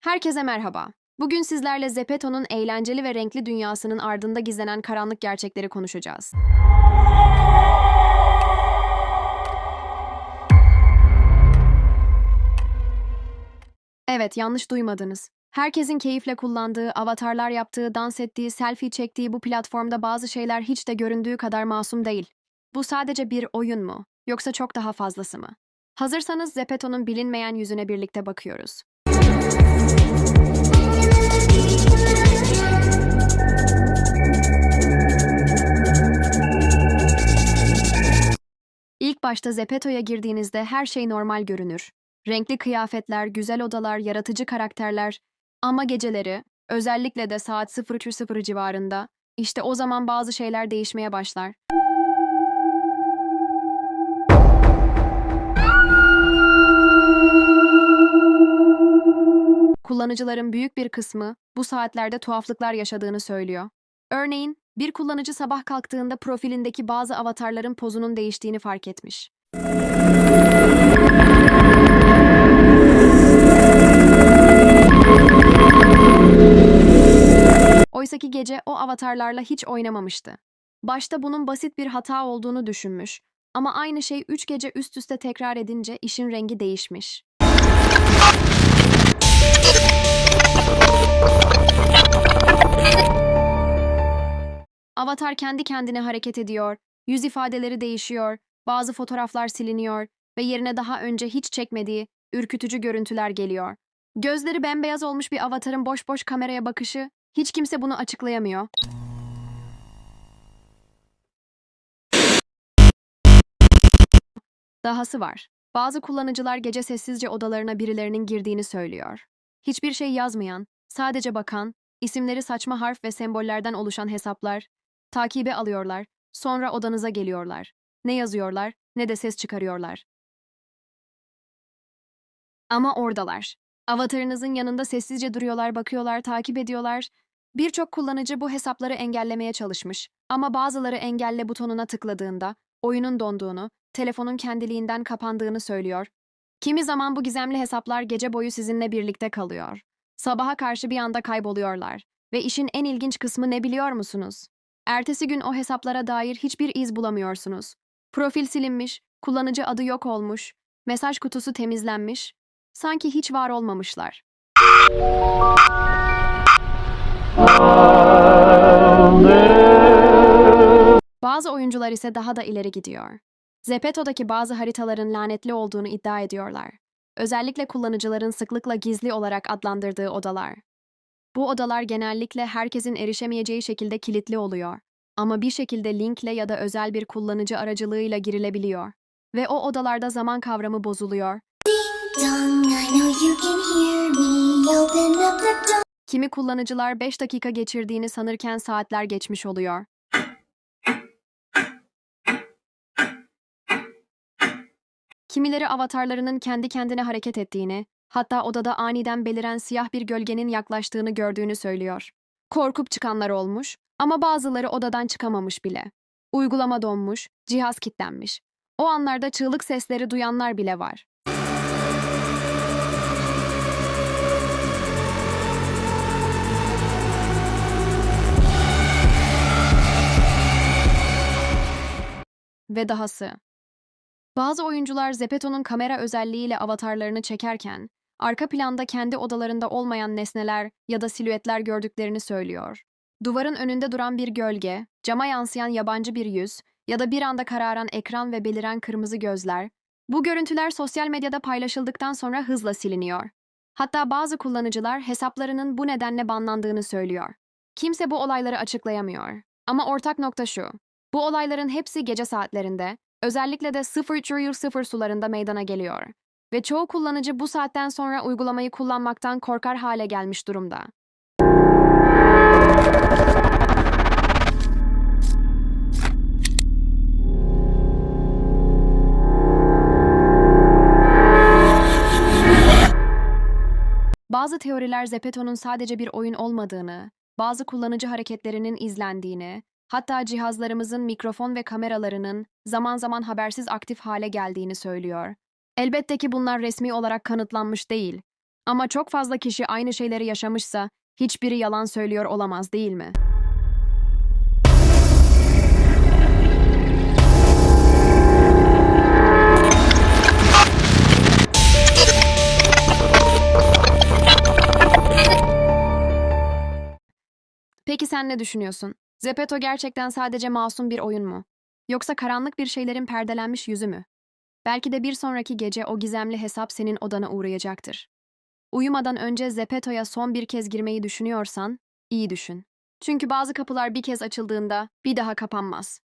Herkese merhaba. Bugün sizlerle Zeppeto'nun eğlenceli ve renkli dünyasının ardında gizlenen karanlık gerçekleri konuşacağız. Evet, yanlış duymadınız. Herkesin keyifle kullandığı, avatarlar yaptığı, dans ettiği, selfie çektiği bu platformda bazı şeyler hiç de göründüğü kadar masum değil. Bu sadece bir oyun mu? Yoksa çok daha fazlası mı? Hazırsanız Zeppeto'nun bilinmeyen yüzüne birlikte bakıyoruz. İlk başta Zeppeto'ya girdiğinizde her şey normal görünür. Renkli kıyafetler, güzel odalar, yaratıcı karakterler. Ama geceleri, özellikle de saat 03.00 civarında, işte o zaman bazı şeyler değişmeye başlar. Kullanıcıların büyük bir kısmı bu saatlerde tuhaflıklar yaşadığını söylüyor. Örneğin, bir kullanıcı sabah kalktığında profilindeki bazı avatarların pozunun değiştiğini fark etmiş. Oysaki gece o avatarlarla hiç oynamamıştı. Başta bunun basit bir hata olduğunu düşünmüş ama aynı şey üç gece üst üste tekrar edince işin rengi değişmiş. Avatar kendi kendine hareket ediyor, yüz ifadeleri değişiyor, bazı fotoğraflar siliniyor ve yerine daha önce hiç çekmediği ürkütücü görüntüler geliyor. Gözleri bembeyaz olmuş bir avatarın boş boş kameraya bakışı, hiç kimse bunu açıklayamıyor. Dahası var. Bazı kullanıcılar gece sessizce odalarına birilerinin girdiğini söylüyor. Hiçbir şey yazmayan, sadece bakan, isimleri saçma harf ve sembollerden oluşan hesaplar, takibe alıyorlar, sonra odanıza geliyorlar. Ne yazıyorlar, ne de ses çıkarıyorlar. Ama oradalar. Avatarınızın yanında sessizce duruyorlar, bakıyorlar, takip ediyorlar. Birçok kullanıcı bu hesapları engellemeye çalışmış. Ama bazıları engelle butonuna tıkladığında oyunun donduğunu, telefonun kendiliğinden kapandığını söylüyor. Kimi zaman bu gizemli hesaplar gece boyu sizinle birlikte kalıyor. Sabaha karşı bir anda kayboluyorlar. Ve işin en ilginç kısmı ne biliyor musunuz? Ertesi gün o hesaplara dair hiçbir iz bulamıyorsunuz. Profil silinmiş, kullanıcı adı yok olmuş, mesaj kutusu temizlenmiş, sanki hiç var olmamışlar. Bazı oyuncular ise daha da ileri gidiyor. Zeppeto'daki bazı haritaların lanetli olduğunu iddia ediyorlar. Özellikle kullanıcıların sıklıkla gizli olarak adlandırdığı odalar. Bu odalar genellikle herkesin erişemeyeceği şekilde kilitli oluyor. Ama bir şekilde linkle ya da özel bir kullanıcı aracılığıyla girilebiliyor. Ve o odalarda zaman kavramı bozuluyor. Kimi kullanıcılar 5 dakika geçirdiğini sanırken saatler geçmiş oluyor. Kimileri avatarlarının kendi kendine hareket ettiğini, hatta odada aniden beliren siyah bir gölgenin yaklaştığını gördüğünü söylüyor. Korkup çıkanlar olmuş ama bazıları odadan çıkamamış bile. Uygulama donmuş, cihaz kilitlenmiş. O anlarda çığlık sesleri duyanlar bile var. Ve dahası. Bazı oyuncular Zeppeto'nun kamera özelliğiyle avatarlarını çekerken, arka planda kendi odalarında olmayan nesneler ya da silüetler gördüklerini söylüyor. Duvarın önünde duran bir gölge, cama yansıyan yabancı bir yüz ya da bir anda kararan ekran ve beliren kırmızı gözler, bu görüntüler sosyal medyada paylaşıldıktan sonra hızla siliniyor. Hatta bazı kullanıcılar hesaplarının bu nedenle banlandığını söylüyor. Kimse bu olayları açıklayamıyor. Ama ortak nokta şu. Bu olayların hepsi gece saatlerinde, özellikle de 0.00 sularında meydana geliyor. Ve çoğu kullanıcı bu saatten sonra uygulamayı kullanmaktan korkar hale gelmiş durumda. Bazı teoriler Zeppeto'nun sadece bir oyun olmadığını, bazı kullanıcı hareketlerinin izlendiğini, hatta cihazlarımızın mikrofon ve kameralarının zaman zaman habersiz aktif hale geldiğini söylüyor. Elbette ki bunlar resmi olarak kanıtlanmış değil. Ama çok fazla kişi aynı şeyleri yaşamışsa hiçbiri yalan söylüyor olamaz değil mi? Peki sen ne düşünüyorsun? Zepeto gerçekten sadece masum bir oyun mu? Yoksa karanlık bir şeylerin perdelenmiş yüzü mü? Belki de bir sonraki gece o gizemli hesap senin odana uğrayacaktır. Uyumadan önce Zepeto'ya son bir kez girmeyi düşünüyorsan, iyi düşün. Çünkü bazı kapılar bir kez açıldığında bir daha kapanmaz.